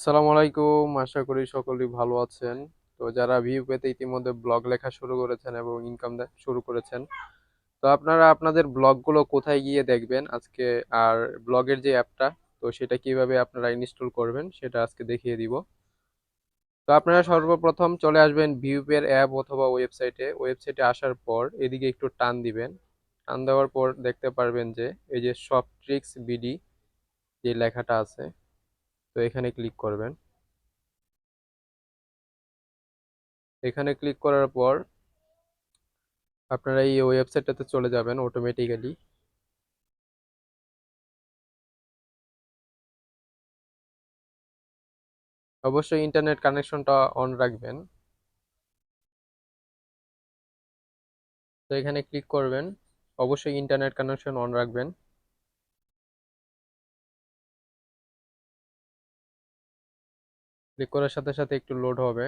আসসালামু আলাইকুম। আশা করি সকলেই ভালো আছেন। তো যারা ভিউ পেতে ইতিমধ্যে ব্লগ লেখা শুরু করেছেন এবং ইনকাম শুরু করেছেন, তো আপনারা আপনাদের ব্লগগুলো কোথায় গিয়ে দেখবেন আজকে? আর ব্লগের যে অ্যাপটা তো সেটা কীভাবে আপনারা ইনস্টল করবেন, সেটা আজকে দেখিয়ে দিব। তো আপনারা সর্বপ্রথম চলে আসবেন ভিউপের অ্যাপ অথবা ওয়েবসাইটে ওয়েবসাইটে আসার পর এদিকে একটু টান দিবেন। টান দেওয়ার পর দেখতে পারবেন যে, এই যে সব ট্রিক্স বিডি যে লেখাটা আছে তো এখানে ক্লিক করবেন। এখানে ক্লিক করার পর আপনারা এই ওয়েবসাইটটাতে চলে যাবেন অটোমেটিক্যালি অবশ্যই ইন্টারনেট কানেকশনটা অন রাখবেন। তো এখানে ক্লিক করবেন। অবশ্যই ইন্টারনেট কানেকশন অন রাখবেন। ক্লিক করার সাথে সাথে একটু লোড হবে।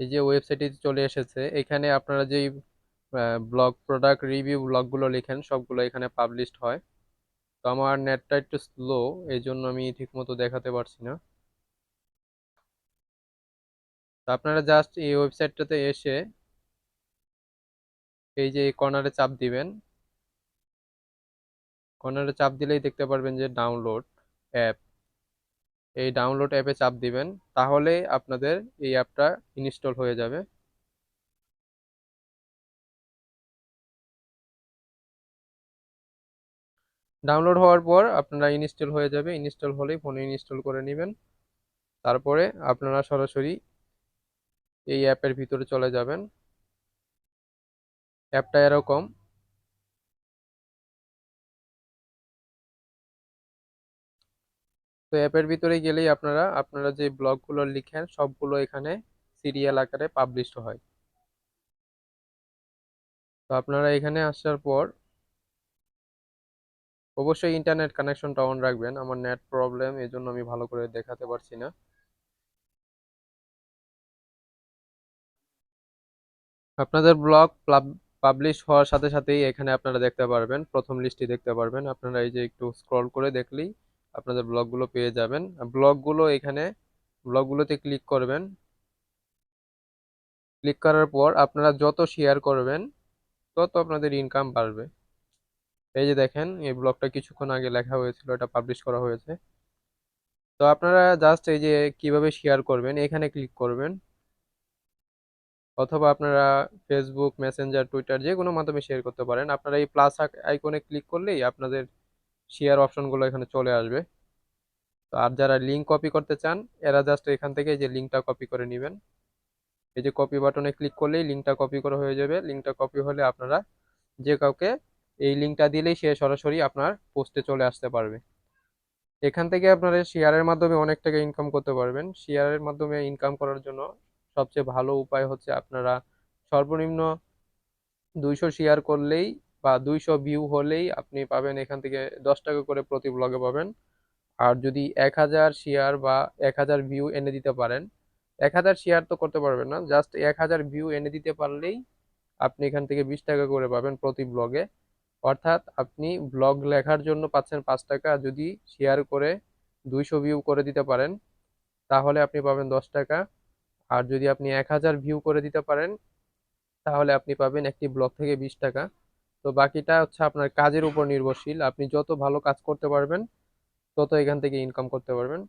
এই যে ওয়েবসাইটে চলে এসেছে, এখানে আপনারা যেই ব্লগ প্রোডাক্ট রিভিউ ব্লগগুলো লেখেন, সবগুলো এখানে পাবলিশড হয়। তো আমার নেটটা একটু স্লো এই জন্য আমি ঠিকমতো দেখাতে পারছি না। তো আপনারা জাস্ট এই ওয়েবসাইটটাতে এসে, এই যে কর্নারে চাপ দিবেন। কর্নারে চাপ দিলেই দেখতে পারবেন যে ডাউনলোড অ্যাপ এই ডাউনলোড অ্যাপে চাপ দিবেন, তাহলে আপনাদের এই অ্যাপটা ইনস্টল হয়ে যাবে। ডাউনলোড হওয়ার পর আপনারা ইনস্টল হয়ে যাবে। ইনস্টল হলেই ফোনে ইনস্টল করে নেবেন। তারপরে আপনারা সরাসরি এই অ্যাপের ভিতরে চলে যাবেন। অ্যাপটা এরকম তো অ্যাপের ভিতরে গেলেই আপনারা আপনারা যে ব্লগগুলো লিখেন, সবগুলো এখানে সিরিয়াল আকারে পাবলিশ হয়। তো আপনারা এখানে আসার পর অবশ্যই ইন্টারনেট কানেকশনটা অন রাখবেন। আমার নেট প্রবলেম এই জন্য আমি ভালো করে দেখাতে পারছি না। আপনাদের ব্লগ পাবলিশ হওয়ার সাথে সাথেই এখানে আপনারা দেখতে পারবেন। প্রথম লিস্টটি দেখতে পারবেন। আপনারা এই যে একটু স্ক্রল করে দেখলেই আপনাদের ব্লগগুলো পেয়ে যাবেন। ব্লগগুলো এখানে, ব্লগগুলোতে ক্লিক করবেন। ক্লিক করার পর আপনারা যত শেয়ার করবেন, তত আপনাদের ইনকাম বাড়বে। এই যে দেখেন, এই ব্লগটা কিছুক্ষণ আগে লেখা হয়েছিল, এটা পাবলিশ করা হয়েছে। তো আপনারা জাস্ট এই যে কীভাবে শেয়ার করবেন, এখানে ক্লিক করবেন। অথবা আপনারা ফেসবুক মেসেঞ্জার টুইটার যে কোনো মাধ্যমে শেয়ার করতে পারেন। আপনারা এই প্লাস আইকনে ক্লিক করলেই আপনাদের শেয়ার অপশনগুলো এখানে চলে আসবে। তো আর যারা লিঙ্ক কপি করতে চান, এরা জাস্ট এখান থেকে যে লিঙ্কটা কপি করে নেবেন। এই যে কপি বাটনে ক্লিক করলেই লিঙ্কটা কপি করা হয়ে যাবে। লিঙ্কটা কপি হলে আপনারা যে কাউকে এই লিঙ্কটা দিলেই সে সরাসরি আপনার পোস্টে চলে আসতে পারবে। এখান থেকে আপনারা শেয়ারের মাধ্যমে অনেক টাকা ইনকাম করতে পারবেন। শেয়ারের মাধ্যমে ইনকাম করার জন্য সবচেয়ে ভালো উপায় হচ্ছে আপনারা সর্বনিম্ন দুইশো শেয়ার করলেই বা দুইশো ভিউ হলেই আপনি পাবেন এখান থেকে দশ টাকা করে প্রতি ব্লগে পাবেন। আর যদি এক হাজার শেয়ার বা এক হাজার ভিউ এনে দিতে পারেন, এক হাজার শেয়ার তো করতে পারবেন না জাস্ট এক হাজার ভিউ এনে দিতে পারলেই আপনি এখান থেকে বিশ টাকা করে পাবেন প্রতি ব্লগে অর্থাৎ আপনি ব্লগ লেখার জন্য পাচ্ছেন পাঁচ টাকা, যদি শেয়ার করে দুইশো ভিউ করে দিতে পারেন, তাহলে আপনি পাবেন দশ টাকা। আর যদি আপনি এক হাজার ভিউ করে দিতে পারেন, তাহলে আপনি পাবেন একটি ব্লগ থেকে বিশ টাকা। তো বাকিটা হচ্ছে আপনার কাজের উপর নির্ভরশীল। আপনি যত ভালো কাজ করতে পারবেন, তত এখান থেকে ইনকাম করতে পারবেন।